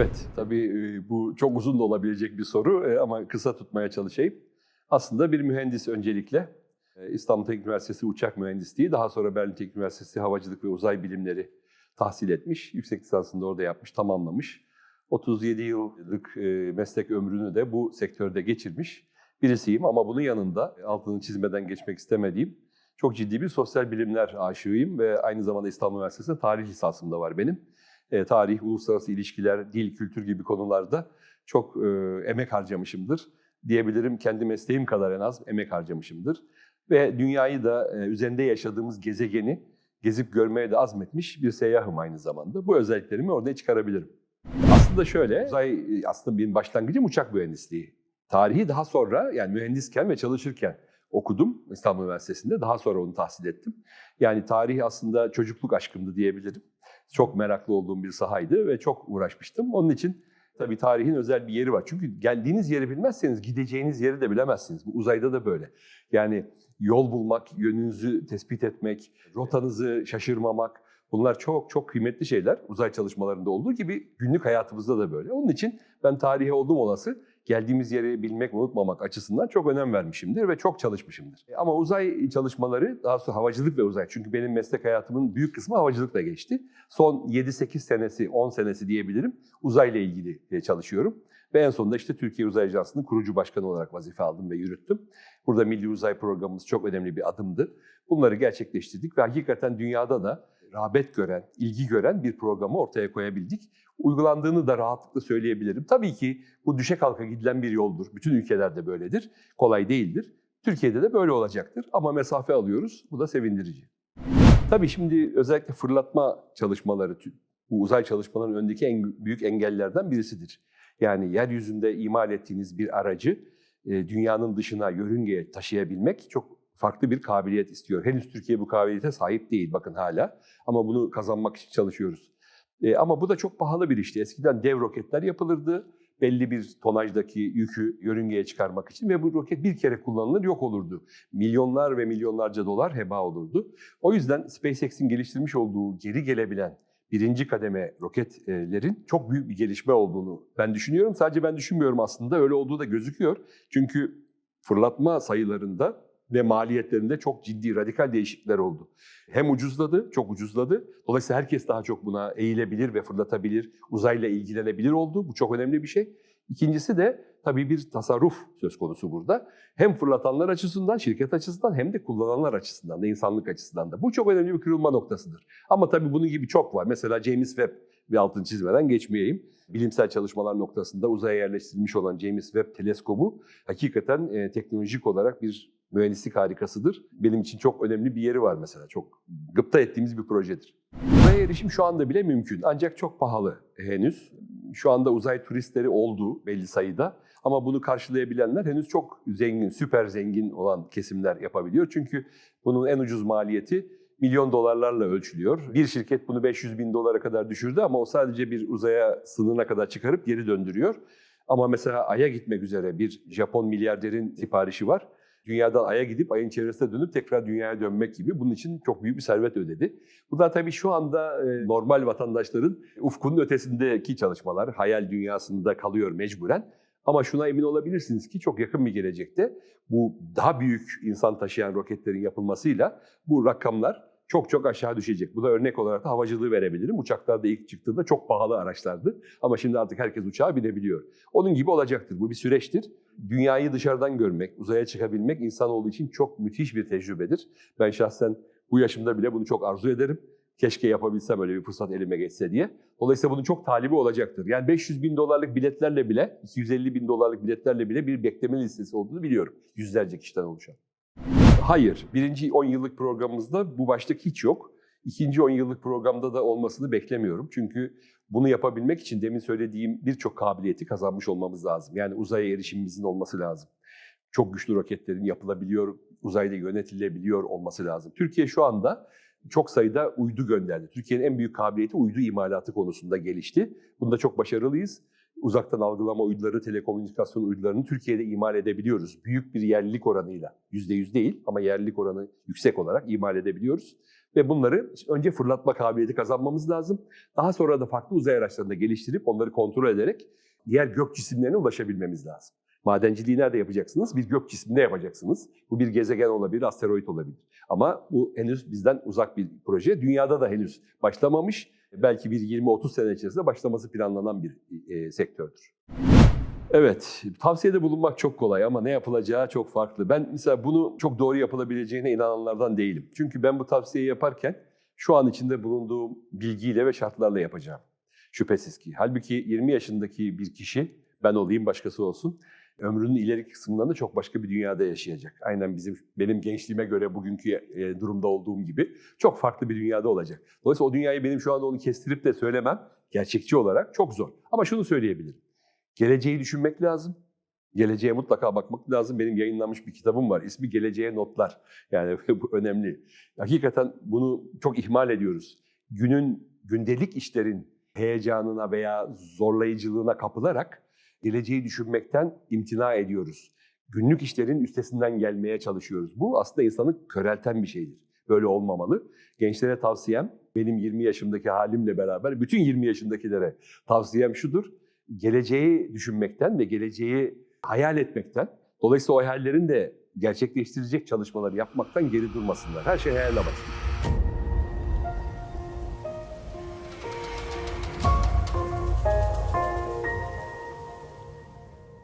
Evet, tabii bu çok uzun da olabilecek bir soru ama kısa tutmaya çalışayım. Aslında bir mühendis öncelikle. İstanbul Teknik Üniversitesi Uçak Mühendisliği, daha sonra Berlin Teknik Üniversitesi Havacılık ve Uzay Bilimleri tahsil etmiş. Yüksek lisansını da orada yapmış, tamamlamış. 37 yıllık meslek ömrünü de bu sektörde geçirmiş birisiyim. Ama bunun yanında altını çizmeden geçmek istemediğim çok ciddi bir sosyal bilimler aşığıyım ve aynı zamanda İstanbul Üniversitesi'nde tarih lisansım da var benim e, tarih, uluslararası ilişkiler, dil, kültür gibi konularda çok e, emek harcamışımdır. Diyebilirim kendi mesleğim kadar en az emek harcamışımdır. Ve dünyayı da e, üzerinde yaşadığımız gezegeni gezip görmeye de azmetmiş bir seyyahım aynı zamanda. Bu özelliklerimi orada çıkarabilirim. Aslında şöyle, uzay aslında benim başlangıcım uçak mühendisliği. Tarihi daha sonra yani mühendisken ve çalışırken okudum İstanbul Üniversitesi'nde. Daha sonra onu tahsil ettim. Yani tarih aslında çocukluk aşkımdı diyebilirim çok meraklı olduğum bir sahaydı ve çok uğraşmıştım. Onun için tabii tarihin özel bir yeri var. Çünkü geldiğiniz yeri bilmezseniz gideceğiniz yeri de bilemezsiniz. Bu uzayda da böyle. Yani yol bulmak, yönünüzü tespit etmek, rotanızı şaşırmamak bunlar çok çok kıymetli şeyler. Uzay çalışmalarında olduğu gibi günlük hayatımızda da böyle. Onun için ben tarihe oldum olası geldiğimiz yeri bilmek, unutmamak açısından çok önem vermişimdir ve çok çalışmışımdır. Ama uzay çalışmaları, daha sonra havacılık ve uzay. Çünkü benim meslek hayatımın büyük kısmı havacılıkla geçti. Son 7-8 senesi, 10 senesi diyebilirim uzayla ilgili e, çalışıyorum. Ve en sonunda işte Türkiye Uzay Ajansı'nın kurucu başkanı olarak vazife aldım ve yürüttüm. Burada Milli Uzay Programımız çok önemli bir adımdı. Bunları gerçekleştirdik ve hakikaten dünyada da rağbet gören, ilgi gören bir programı ortaya koyabildik. Uygulandığını da rahatlıkla söyleyebilirim. Tabii ki bu düşe kalka gidilen bir yoldur. Bütün ülkelerde böyledir. Kolay değildir. Türkiye'de de böyle olacaktır ama mesafe alıyoruz. Bu da sevindirici. Tabii şimdi özellikle fırlatma çalışmaları, bu uzay çalışmalarının önündeki en büyük engellerden birisidir. Yani yeryüzünde imal ettiğiniz bir aracı e, dünyanın dışına, yörüngeye taşıyabilmek çok farklı bir kabiliyet istiyor. Henüz Türkiye bu kabiliyete sahip değil bakın hala ama bunu kazanmak için çalışıyoruz. E, ama bu da çok pahalı bir işti. Eskiden dev roketler yapılırdı belli bir tonajdaki yükü yörüngeye çıkarmak için ve bu roket bir kere kullanılır yok olurdu. Milyonlar ve milyonlarca dolar heba olurdu. O yüzden SpaceX'in geliştirmiş olduğu geri gelebilen birinci kademe roketlerin çok büyük bir gelişme olduğunu ben düşünüyorum. Sadece ben düşünmüyorum aslında öyle olduğu da gözüküyor. Çünkü fırlatma sayılarında ve maliyetlerinde çok ciddi radikal değişiklikler oldu. Hem ucuzladı, çok ucuzladı. Dolayısıyla herkes daha çok buna eğilebilir ve fırlatabilir, uzayla ilgilenebilir oldu. Bu çok önemli bir şey. İkincisi de tabii bir tasarruf söz konusu burada. Hem fırlatanlar açısından, şirket açısından hem de kullananlar açısından da, insanlık açısından da. Bu çok önemli bir kırılma noktasıdır. Ama tabii bunun gibi çok var. Mesela James Webb bir altını çizmeden geçmeyeyim. Bilimsel çalışmalar noktasında uzaya yerleştirilmiş olan James Webb teleskobu hakikaten e, teknolojik olarak bir mühendislik harikasıdır. Benim için çok önemli bir yeri var mesela. Çok gıpta ettiğimiz bir projedir. Uzaya erişim şu anda bile mümkün ancak çok pahalı henüz. Şu anda uzay turistleri oldu belli sayıda ama bunu karşılayabilenler henüz çok zengin, süper zengin olan kesimler yapabiliyor. Çünkü bunun en ucuz maliyeti milyon dolarlarla ölçülüyor. Bir şirket bunu 500 bin dolara kadar düşürdü ama o sadece bir uzaya sınırına kadar çıkarıp geri döndürüyor. Ama mesela Ay'a gitmek üzere bir Japon milyarderin siparişi var dünyadan Ay'a gidip Ay'ın çevresine dönüp tekrar dünyaya dönmek gibi bunun için çok büyük bir servet ödedi. Bu da tabii şu anda e, normal vatandaşların ufkunun ötesindeki çalışmalar, hayal dünyasında kalıyor mecburen. Ama şuna emin olabilirsiniz ki çok yakın bir gelecekte bu daha büyük insan taşıyan roketlerin yapılmasıyla bu rakamlar çok çok aşağı düşecek. Bu da örnek olarak da havacılığı verebilirim. Uçaklar da ilk çıktığında çok pahalı araçlardı. Ama şimdi artık herkes uçağa binebiliyor. Onun gibi olacaktır. Bu bir süreçtir. Dünyayı dışarıdan görmek, uzaya çıkabilmek insanoğlu için çok müthiş bir tecrübedir. Ben şahsen bu yaşımda bile bunu çok arzu ederim. Keşke yapabilsem öyle bir fırsat elime geçse diye. Dolayısıyla bunun çok talibi olacaktır. Yani 500 bin dolarlık biletlerle bile, 250 bin dolarlık biletlerle bile bir bekleme listesi olduğunu biliyorum. Yüzlerce kişiden oluşan. Hayır, birinci 10 yıllık programımızda bu başlık hiç yok. İkinci 10 yıllık programda da olmasını beklemiyorum. Çünkü bunu yapabilmek için demin söylediğim birçok kabiliyeti kazanmış olmamız lazım. Yani uzaya erişimimizin olması lazım. Çok güçlü roketlerin yapılabiliyor, uzayda yönetilebiliyor olması lazım. Türkiye şu anda çok sayıda uydu gönderdi. Türkiye'nin en büyük kabiliyeti uydu imalatı konusunda gelişti. Bunda çok başarılıyız uzaktan algılama uyduları, telekomünikasyon uydularını Türkiye'de imal edebiliyoruz. Büyük bir yerlilik oranıyla, %100 değil ama yerlilik oranı yüksek olarak imal edebiliyoruz. Ve bunları önce fırlatma kabiliyeti kazanmamız lazım. Daha sonra da farklı uzay araçlarında geliştirip onları kontrol ederek diğer gök cisimlerine ulaşabilmemiz lazım. Madenciliği nerede yapacaksınız? Bir gök cisminde yapacaksınız. Bu bir gezegen olabilir, asteroid olabilir. Ama bu henüz bizden uzak bir proje. Dünyada da henüz başlamamış. Belki bir 20-30 sene içerisinde başlaması planlanan bir e, sektördür. Evet, tavsiyede bulunmak çok kolay ama ne yapılacağı çok farklı. Ben mesela bunu çok doğru yapılabileceğine inananlardan değilim. Çünkü ben bu tavsiyeyi yaparken şu an içinde bulunduğum bilgiyle ve şartlarla yapacağım. Şüphesiz ki. Halbuki 20 yaşındaki bir kişi, ben olayım başkası olsun, ömrünün ileriki kısımlarında çok başka bir dünyada yaşayacak. Aynen bizim benim gençliğime göre bugünkü e, durumda olduğum gibi çok farklı bir dünyada olacak. Dolayısıyla o dünyayı benim şu anda onu kestirip de söylemem gerçekçi olarak çok zor. Ama şunu söyleyebilirim. Geleceği düşünmek lazım. Geleceğe mutlaka bakmak lazım. Benim yayınlanmış bir kitabım var. İsmi Geleceğe Notlar. Yani bu önemli. Hakikaten bunu çok ihmal ediyoruz. Günün, gündelik işlerin heyecanına veya zorlayıcılığına kapılarak geleceği düşünmekten imtina ediyoruz. Günlük işlerin üstesinden gelmeye çalışıyoruz. Bu aslında insanı körelten bir şeydir. Böyle olmamalı. Gençlere tavsiyem, benim 20 yaşımdaki halimle beraber bütün 20 yaşındakilere tavsiyem şudur. Geleceği düşünmekten ve geleceği hayal etmekten, dolayısıyla o hayallerin de gerçekleştirecek çalışmaları yapmaktan geri durmasınlar. Her şey hayal başlıyor.